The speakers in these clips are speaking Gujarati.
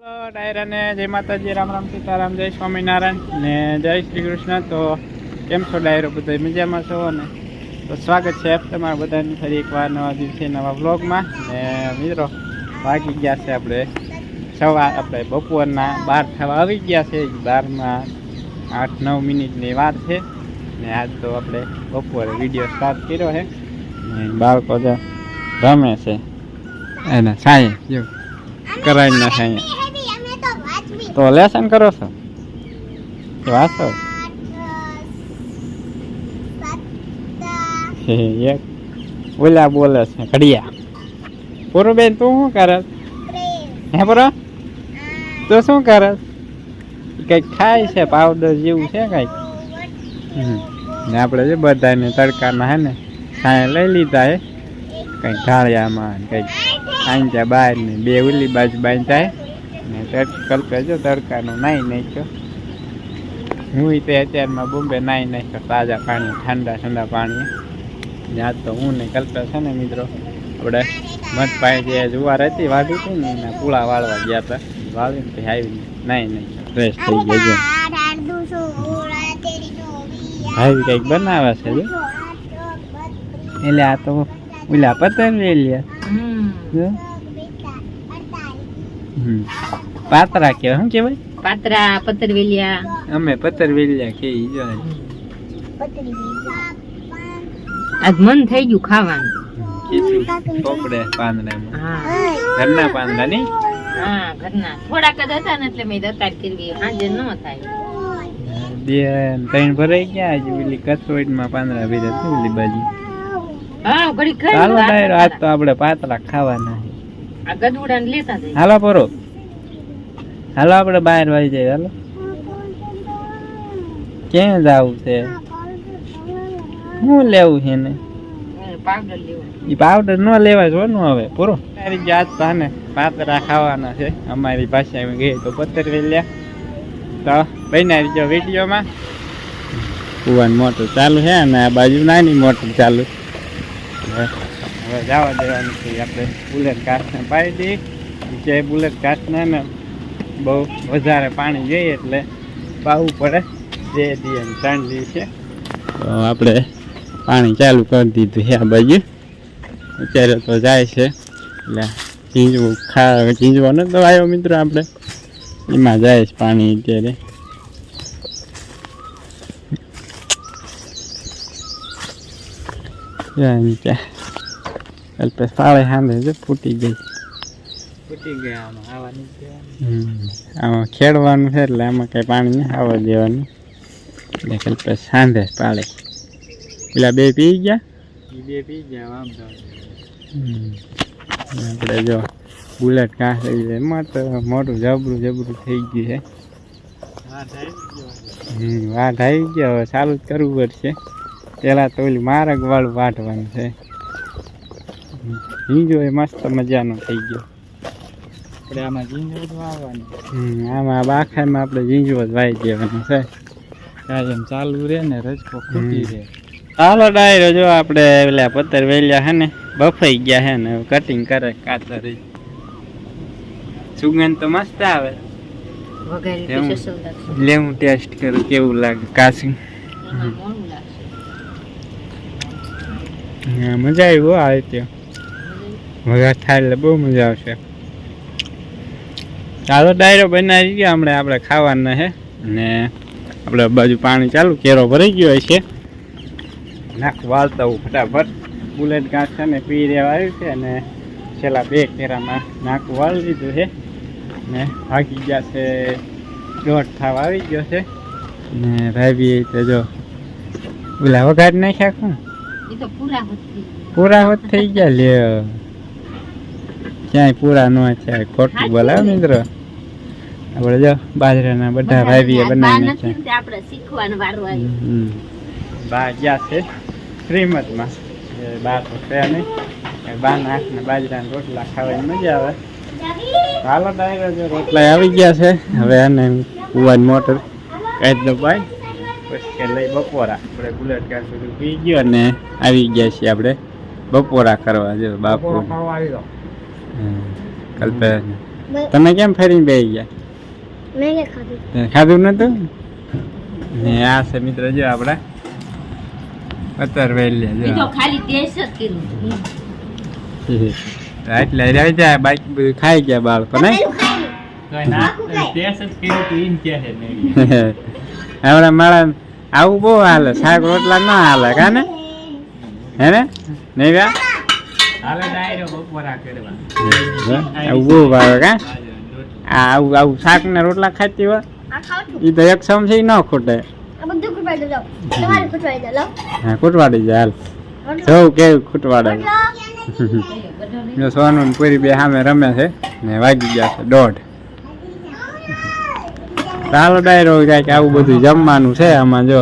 હાલો, ડાયરા ને જય માતાજી, રામ રામ સીતારામ, જય સ્વામિનારાયણ ને જય શ્રી કૃષ્ણ. તો કેમ છો ડાયરો, બધા મજામાં છો? ને તો સ્વાગત છે તમારા બધાની ફરી એકવાર નવા દિવસે નવા વ્લોગમાં. ને મિત્રો, વાગી ગયા છે આપણે સવાર આપણે બપોરના બાર થવા આવી ગયા છે. બારમાં આઠ, નવ મિનિટની વાત છે. ને આજ તો આપણે બપોરે વીડિયો સ્ટાર્ટ કર્યો છે. ને બાળકો રમે છે. એના સાંયે કરાઈ ના સાંયે તો લેસન કરો છો? વાંચો. એક ઓલા બોલે છે ઘડિયા. પૂરું બેન તું શું કરે? હે પૂરો? તું શું કરે? કંઈક ખાય છે પાવડર જેવું છે કંઈક. ને આપણે જે બધાને તડકાના હે ને ખાય લઈ લીધા હે. કંઈક ઢાળિયામાં ને કંઈક આંચા બહાર ને બે ઓલી બાજુ બાંધતા હે. ને તડ કલ્પે જો તડકાનું નાઈ નાખ્યો. હું તે અત્યારમાં બોમ્બે નાઈ નાખ્યો તાજા પાણી ઠંડા ઠંડા પાણી. ને આજ તો હું ને કલ્પે છે ને મિત્રો આપણે મત પાણી જે જુવાર હતી વાઢી હતી ને એના પૂળા વાળવા ગયા હતા વાળીને પછી આવીને નાઈ નાખ્યો ફ્રેશ થઈ ગયો છે. ભાઈ કંઈક બનાવે છે એટલે આ તો ઓલા પતંગ લે જો. હમ. પાતરા કે શું કહેવાય? પાતરા પતરવેલિયા અમે પતર વેલ્યા કે ઈ જો આજ મન થઈ ગયું ખાવાનું. ખીચું પોપડે પાંદડામાં ઘરના પાંદડા નહીં? હા ઘરના. થોડાક જ હતા ને એટલે મેં દતાર કરવી. સાંજે ન થાય. બે ત્રણ ભરાઈ ગયા આજે પેલી કચોડીમાં પાંદડા ભર્યા. છે પેલી બાજુ? હા ઘડી ખાઈ ચાલો ડાયરો આજ તો આપણે પાતળા ખાવાના. આ લેતા જઈએ. હાલો પરો. હાલો, આપણે બહાર વાઈ જાય, હાલો. ક્યાં જવું છે? શું લેવું છે ને એ પાવડર ન લેવા જોવાનું હવે, પૂરો. તારી જાત પાને પાતરા ખાવાના છે. અમારી ભાષામાં ગઈ તો પત્તર વેલ્યા તો બનાવી જો વિડીયોમાં. કુવાનું મોટર ચાલુ છે અને આ બાજુ નાની મોટર ચાલુ. હવે જવા દેવાનું છે. આપણે બુલેટ કાચને પાડી દઈએ. જે બુલેટ કાચને ને બહુ વધારે પાણી જોઈએ એટલે પાવું પડે. જે દીએ ત્રણ દિવસે તો આપણે પાણી ચાલુ કરી દીધું છે આ બાજુ. અત્યારે તો જાય છે. એટલે ચીંજવું ખા ઝીંજવો નતો આવ્યો મિત્રો આપણે. એમાં જાય છે પાણી અત્યારે. એટલે ફાળે હાંધે છે ફૂટી ગઈ. આમાં ખેડવાનું છે એટલે આમાં કઈ પાણી નહીં આવવા દેવાનું. એટલે કલ્પે સાંધે પાળે. પેલા બે પી ગયા? બે પી ગયા આમ આપણે જો બુલેટ કાં થઈ જાય એમાં તો મોટું જબરું જબરું થઈ ગયું છે. હમ વાટ આવી ગયો હવે ચાલુ જ કરવું પડશે. પેલા તો ઓલી મારગ વાળું વાટવાનું છે હિંજો એ મસ્ત મજાનો થઈ ગયો. આપણે આમાં જ વાવવાનું. આમાં બાખામાં આપણે જ વાવી દેવાનું છે. ચાલુ રહે ને રજકો ખૂટી રહે. હાલો ડાયરો જો આપણે પેલા પત્તર વેલ્યા હે ને બફાઈ ગયા હે ને કટિંગ કરે કાતર સુગંધ તો મસ્ત આવે. વઘારી એવું? તો સસલ લાગશે લે હું ટેસ્ટ કરું કેવું લાગે હા, મજા આવી હો આવે. ત્યાં વઘાર થાય એટલે બહુ મજા આવશે. ચાલો ડાયરો બનાવી ગયા હમણાં આપણે ખાવાના છે ને આપણે બાજુ પાણી ચાલુ કેરો ભરાઈ ગયો છે નાખ વાળતા હું ફટાફટ. બુલેટ ઘાસ છે ને પી રહેવા આવ્યું છે અને છેલ્લા બે કેરામાં નાખું વાળી લીધું છે. ને ભાગી ગયા છે દોઢ થાવ આવી ગયો છે. ને ભાઈ તો જો ઓલા વઘાર નાખ્યા કોણ? પૂરા હોતી થઈ ગયા. લે ક્યાંય પૂરા ન થયા. ખોટું બોલાવે મિત્રો. આપણે જો બાજરાના બધા ભાઈઓ બનાવીને છે. આપણે શીખવાનું વારું આવ્યું. બા ગયા છે શ્રીમતમાં એ બા તો છે નહીં. એ બાના હાથના બાજરાના રોટલા ખાવાની મજા આવે. હાલો ડાયરો જો રોટલા આવી ગયા છે. હવે આને કુવાની મોટર કાંઈ દો ભાઈ. પછી લઈ બપોરા. આપણે બુલેટ કાં સુધી પી ગયો અને આવી ગયા છીએ આપણે. બપોરા કરવા જો બાપુ. કલ્પે તમે કેમ ફરીને બે ગયા? મેં કે ખાધું? તે ખાધું નતું? ને આ છે મિત્ર જો આપણે. અત્યાર વહેલી એ તો ખાલી ટેસ્ટ જ કર્યું. એટલે રહી જાય બાકી બધું ખાઈ ગયા બાળકો નહીં હમણાં મારા આવું બહુ હાલે શાક રોટલા ના હાલે કા ને? હે ને? નહીં કા બહુ ભાવે કા? આ આવું આવું શાક ને રોટલા ખાતી હોય? એ તો એક સમસી ન ખૂટે. હા ખૂટવાડી જાય હાલ. જોઉં કેવું ખૂટવાડે. જો સોનું પૂરી બે સામે રમે છે ને વાગી ગયા છે દોઢ. ચાલો ડાયરો કાંઈક આવું બધું જમવાનું છે આમાં જો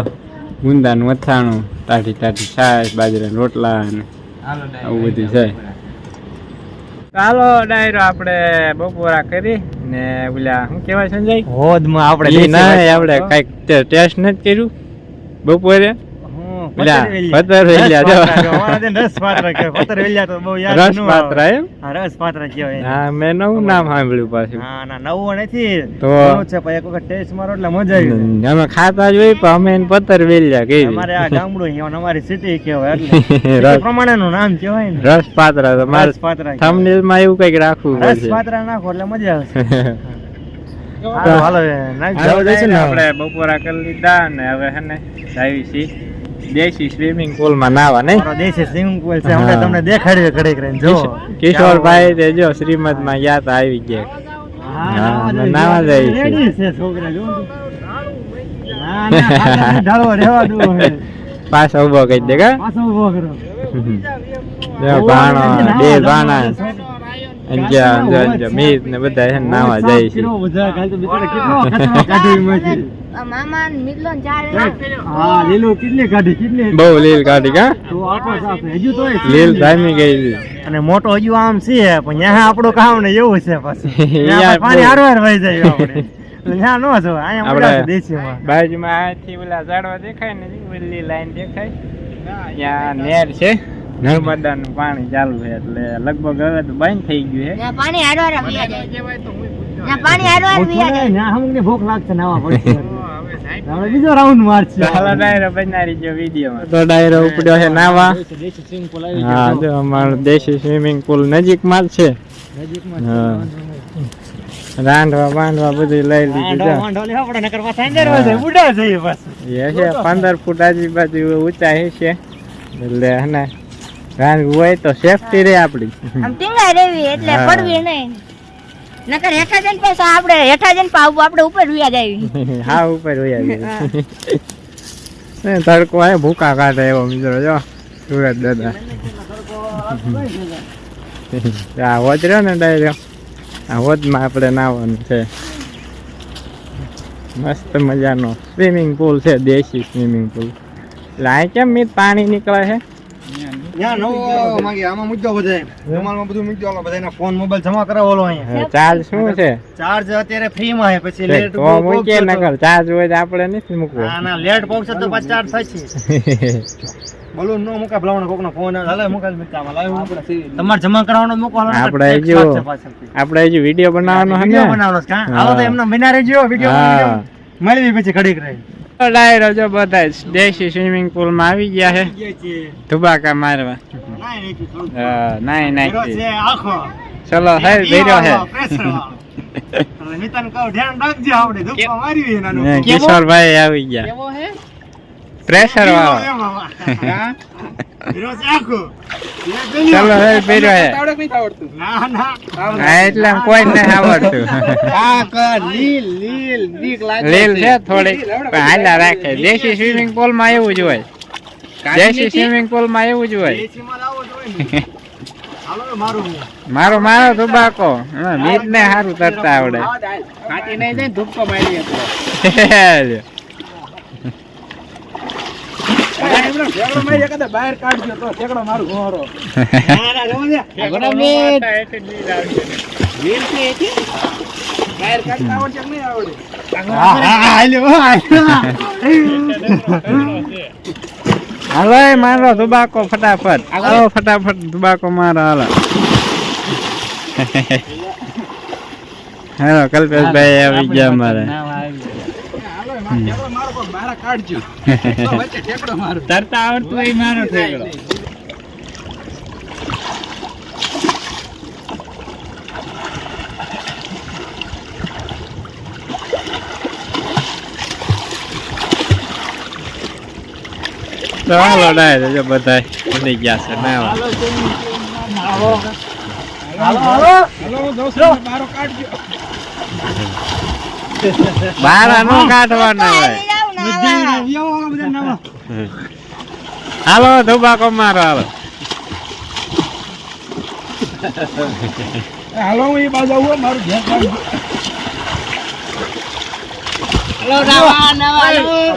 ગુંદાનું અથાણું તાઠી તાઠી છાશ બાજરાના રોટલા ને આવું બધું છે ચાલો ડાયરો આપણે બપોરા કરી ને ઓલા શું કહેવાય સંજય? હોદમાં આપણે આપણે. કાંઈક ટેસ્ટ નથી કર્યું બપોરે. ખાતા જ પણ અમે પતર વેલ્યા અમારે આ ગામડું અમારી સિટી કહેવાય રસ- city પ્રમાણેનું નામ કહેવાય ને. રસ પાત્રા થંબનેલમાં એવું કંઈક રાખવું રસપાત્રા નાખો એટલે મજા આવશે. હાલો, નાખ ને આપણે બપોરા કરી લીધા ને હવે હે ને આવી છી દેશી સ્વિમિંગ પુલમાં નાવા નહીં? દેશી swimming pool છે હમણાં. તમને દેખાડ્યું ઘડીક રહીને. જો કિશોરભાઈ તે જો શ્રીમદમાં યાદ આવી ગયા. હા, નાવા જાય છે છોકરા, જો. ઢાળવો રહેવા દો પાછો ઊભો કહી દે કા? પાછો ઊભો કરો. ભાણો બે ભાણા. અંજા અંજા અંજા મીત ને બધા હે નાવા જાય છે. બધા કાલ તો બિચારા કેટલો કચરો કાઢ્યો એમાંથી. મામા ને ચાર હા લીલું કેટલી કાઢી કેટલી? બહુ લીલ કાઢી કા? તો આટલો સાફ હજુ તોય લીલ જામી ગઈ છે. અને મોટો હજુ આમ છે પણ ત્યાં આપણું કામ ને એવું છે પછી. યાર, પાણી. હારવાર વહી જાય આપણે. નો જો અહીંયા આપણે- દેશીમાં બાજુમાં આથી ઓલા ઝાડવા દેખાય ને ઓલી લાઈન દેખાય? ત્યાં નેર છે. નર્મદાનું પાણી ચાલુ છે એટલે લગભગ હવે તો બંધ થઈ ગયું છે. પાણી હારવાર પિયા જાય. પાણી હારવાર ભૂખ જાય. લાગે, અમુકને ભૂખ લાગશે નાવા પડશે. આપણે બીજો રાઉન્ડ મારશે ચાલો ડાયરો બનારી જો વિડીયોમાં. તો ડાયરો ઉપડ્યો છે નાવા. દેશી સ્વિમિંગ પૂલ આવી હા જો અમારું દેશી સ્વિમિંગ પુલ નજીકમાં જ છે. નજીકમાં હા. રાંધવા બાંધવા બધું લઈ લીધું છે પંદર ફૂટ આજુબાજુ ઊંચા છે. એટલે હે રાંધવું હોય તો સેફટી રહે આપડી. આમ ટીંગાઈ રહેવી એટલે પડવી નહીં. નકર હેઠા જઈને પાછા આપણે હેઠા જઈને પાવું આપણે ઉપર વ્યા જાવી હા ઉપર હોય તડકો આવે ભૂકા કાઢે એવો મિત્રો જો. સુરત દાદા. આ હોજ રહ્યો ને ડાયરો. આ હોદમાં આપણે નાવાનું છે. મસ્ત મજાનો સ્વિમિંગ પુલ છે દેશી સ્વિમિંગ પુલ. એટલે આ કેમ મીત પાણી નીકળે છે? ચાર્જ શું છે? ચાર્જ અત્યારે ફ્રી માં છે પછી લેટ મૂકીએ નકર ચાર્જ હોય તો આપણે નથી મૂકવો. ના ના લેટ પહોંચશે તો પાછું ચાર્જ થશે બોલું નો મુકાય ભલાવણ કોકનો ફોન હાલે મુકાય મિત્રામાં લાવ્યો. તમારે જમા કરાવવાનો મૂકો હાલો આપણે. આપણે વીડિયો બનાવવાનો છે વીડિયો બનાવવાનો છે, હાલો તો એમના બિના રહેજો વીડિયો હા. મળવી પછી ઘડીક રહી ડાયરો જો બધા જ દેશી સ્વિમિંગ પુલમાં આવી ગયા છે. ધુબાકા મારવા. નાઈ નાખી. આખો. ચલો હે ભેર્યો હે. મિતાનું કહું ધ્યાન રાખજો આપણે ધૂપમાં મારી કિશોરભાઈ આવી ગયા. પ્રેશર વાળો. ચલો હે. હે ના ના. હા એટલે કોઈ ને આવડતું. લીલ છે. થોડીક પણ હાલા રાખે. દેશી સ્વિમિંગ પુલમાં એવું જ હોય. દેશી સ્વિમિંગ પુલમાં એવું જ હોય. મારું મારો મારો ધુબાકો. મીત ને સારું તરતા આવડે. ના ના જવા દે. હા હાલો એ મારો ધુબાકો ફટાફટ હાલો ફટાફટ ધુબાકો મારો હાલો હાલો કલ્પેશભાઈ આવી ગયા અમારે તરતા આવડતું હોય મારો ઠેકડો તો હાલો ડાય જો બધા બની ગયા છે બારા નો કાઢવાના હોય. હાલો ધોબાકો મારો હાલો હાલો હું એ બાજુ આવું મારું ઘેર કાઢજો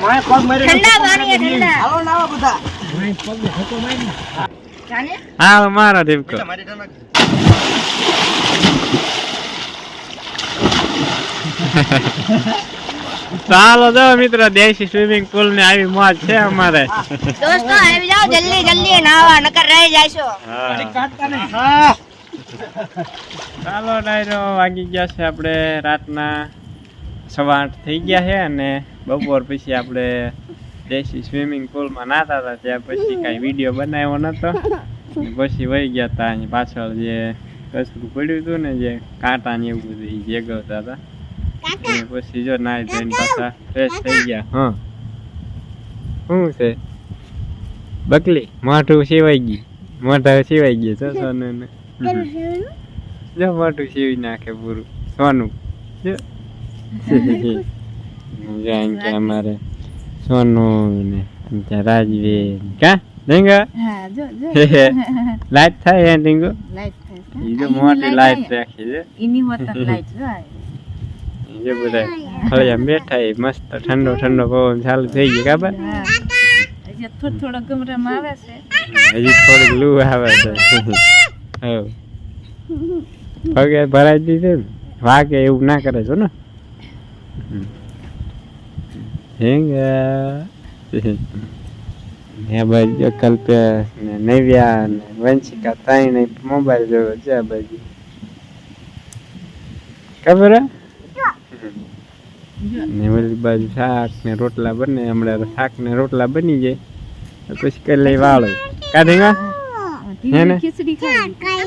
મારે પગ મારી ઠંડા પાણી ઠંડા હાલો નાવા બધા જાને હાલો મારો ટીપકો મારી ઠંડા તો હાલો જો મિત્રો દેશી સ્વિમિંગ પુલ ને આવી મોજ છે અમારે. દોસ્તો આવી જાઓ જલ્દી જલ્દી નાવા નકર રહી જાશો ચાલો ડાયરો વાગી ગયા છે આપણે રાતના સવા આઠ થઈ ગયા છે અને બપોર પછી આપણે દેશી સ્વિમિંગ પુલમાં નાતા હતા ત્યાં પછી કાંઈ વીડિયો બનાવ્યો નતો. પછી વહી ગયા હતા અહીં પાછળ જે કચરું પડ્યું હતું ને જે કાંટા ને એવું બધું એ હતા. પછી જો નાઈ ધોઈને પાછા ફ્રેશ થઈ ગયા. હા. શું છે? બકલી મોઢું સિવાઈ ગયું. મોઢા સિવાઈ ગયું છો સોનું ને. જો મોટું સીવી નાખે પૂરું. સોનું. જો. કે અમારે સોનું ને રાજવીર. કા? જો લાઈટ થાય હે ઢીંગો? લાઈટ થાય એ જો મોટી લાઈટ રાખી છે. લાઈટ જો બધા ફળિયા બેઠા એ મસ્ત ઠંડો ઠંડો પવન ચાલુ થઈ ગયો ખબર? હજી થોડો થોડો ગમરામાં આવે છે. હજી થોડીક લૂ આવે છે. હવ. પગે ભરાઈ દીધે વાગે એવું ના કરે છો ને. હેંગા. હે ભાઈ જો કલ્પેશ ને નવ્યા ને વંશિકા ત્રણે મોબાઈલ જોયો છે બાજુ. ખબર હે? ને ઓલી બાજુ શાક ને રોટલા બને હમણાં શાક ને રોટલા બની જાય. પછી કઈ લઈ વાળો. હે ને?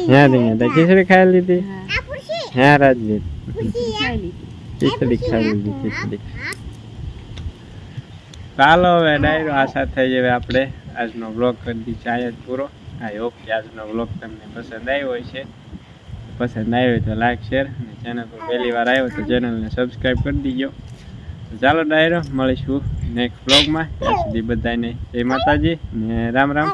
હા રીંગા તો ખીચડી ખાઈ લીધી? હા. રાજવીર ખીચડી ખાઈ લીધી. ખીચડી ચાલો હવે ડાયરો આ સાથે જ હવે આપણે. આજનો બ્લોગ કરી દીધો ચાય પૂરો. આઈ હોપ કે આજનો બ્લોગ તમને પસંદ આવ્યો હોય છે પસંદ આવ્યો તો લાઈક શેર અને ચેનલ પર પહેલી વાર આવ્યો તો ચેનલને સબસ્ક્રાઈબ કરી દીજો. ચાલો ડાયરો, મળીશું નેક્સ્ટ બ્લોગમાં ત્યાં સુધી બધાને જય માતાજી ને રામ રામ.